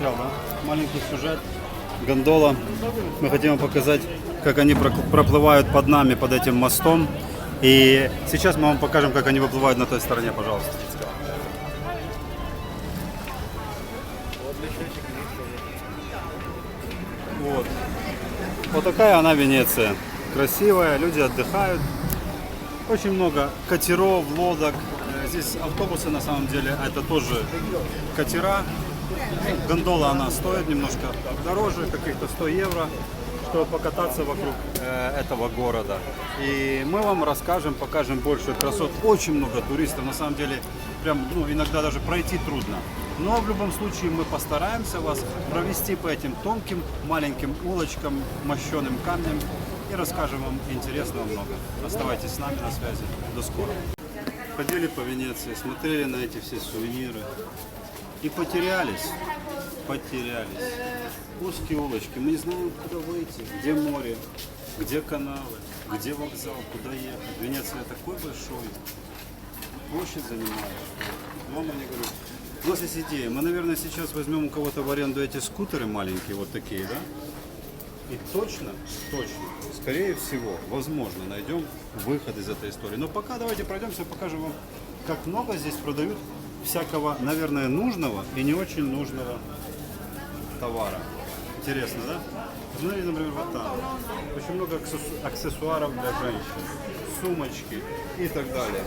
да? Маленький сюжет. Гондола. Мы хотим показать, как они проплывают под нами, под этим мостом. И сейчас мы вам покажем, как они выплывают на той стороне, пожалуйста. Вот. Вот такая она Венеция. Красивая, люди отдыхают. Очень много катеров, лодок. Э, Здесь автобусы на самом деле, это тоже катера. Гондола она стоит немножко дороже, каких-то 100 евро, чтобы покататься вокруг э, этого города. И мы вам расскажем, покажем больше красот. Очень много туристов, на самом деле, прям ну, иногда даже пройти трудно. Но в любом случае мы постараемся вас провести по этим тонким маленьким улочкам, мощеным камнем и расскажем вам интересного много. Оставайтесь с нами на связи. До скорого. Ходили по Венеции, смотрели на эти все сувениры и потерялись. Потерялись. Узкие улочки, мы не знаем, куда выйти, где море, где каналы, где вокзал, куда ехать. Венеция такой большой, площадь занимает. Вам они говорят, у нас есть идея, мы, наверное, сейчас возьмем у кого-то в аренду эти скутеры маленькие, вот такие, да? И точно, точно, скорее всего, возможно, найдем выход из этой истории. Но пока давайте пройдемся, покажем вам, как много здесь продают всякого, наверное, нужного и не очень нужного товара. Интересно, да? Смотрите, например, вот там. Очень много аксессу- аксессуаров для женщин, сумочки и так далее.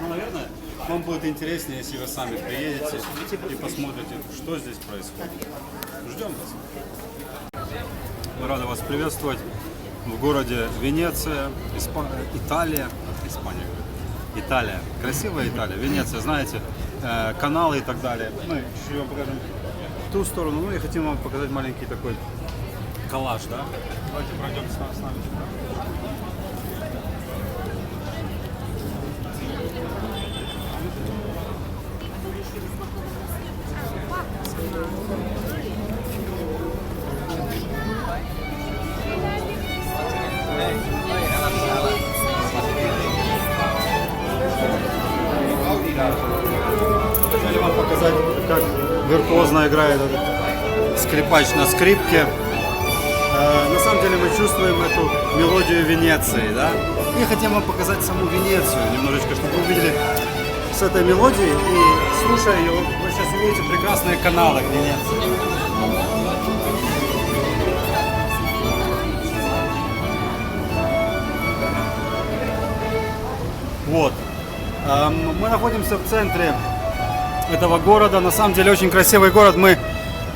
Ну, наверное, вам будет интереснее, если вы сами приедете и посмотрите, что здесь происходит. Ждем вас. Мы рады вас приветствовать в городе Венеция, Испа- Италия, Испания. Италия. Красивая Италия, Венеция, знаете, э, каналы и так далее. Мы чуть-чуть вам покажем ту сторону, ну и хотим вам показать маленький такой коллаж, да? Давайте пройдем с нами. Показать, как виртуозно играет этот скрипач на скрипке. Э, На самом деле мы чувствуем эту мелодию Венеции, да? И хотим вам показать саму Венецию немножечко, чтобы вы увидели с этой мелодией и слушая ее, вы сейчас увидите прекрасные каналы Венеции. Вот. Эм, Мы находимся в центре этого города. На самом деле очень красивый город. Мы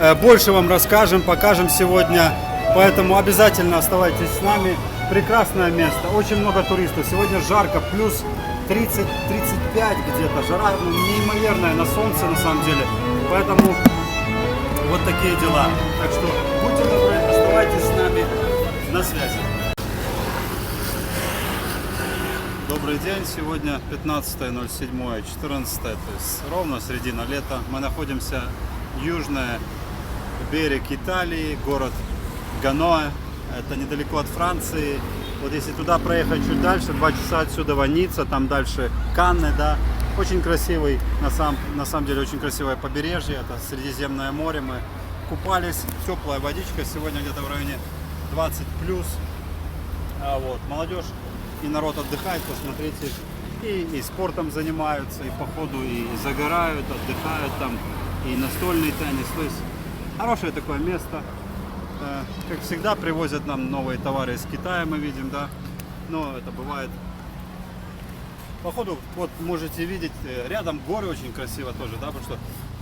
э, больше вам расскажем, покажем сегодня. Поэтому обязательно оставайтесь с нами. Прекрасное место. Очень много туристов. Сегодня жарко, плюс 30-35 где-то. Жара ну, неимоверная на солнце на самом деле. Поэтому вот такие дела. Так что будьте добры, оставайтесь с нами на связи. Добрый день, сегодня 15.07.14, то есть ровно середина лета. Мы находимся южный берег Италии, город Ганоэ, это недалеко от Франции. Вот если туда проехать чуть дальше, два часа отсюда Ваница, там дальше Канны, да. Очень красивый, на самом, на самом деле очень красивое побережье, это Средиземное море. Мы купались, теплая водичка, сегодня где-то в районе 20 плюс. А вот, молодежь и народ отдыхает, посмотрите, и, и спортом занимаются, и по ходу и загорают, отдыхают там, и настольный теннис. То есть хорошее такое место. Э, Как всегда, привозят нам новые товары из Китая, мы видим, да. Но это бывает. По ходу, вот можете видеть, э, рядом горы очень красиво тоже, да, потому что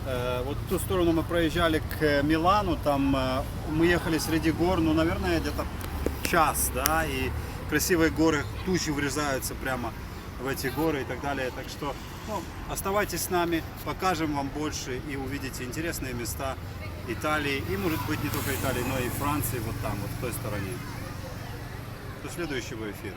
э, вот ту сторону мы проезжали к Милану, там э, мы ехали среди гор, ну, наверное, где-то час, да, и красивые горы, тучи врезаются прямо в эти горы и так далее. Так что ну, оставайтесь с нами, покажем вам больше и увидите интересные места Италии и, может быть, не только Италии, но и Франции, вот там, вот в той стороне. До следующего эфира.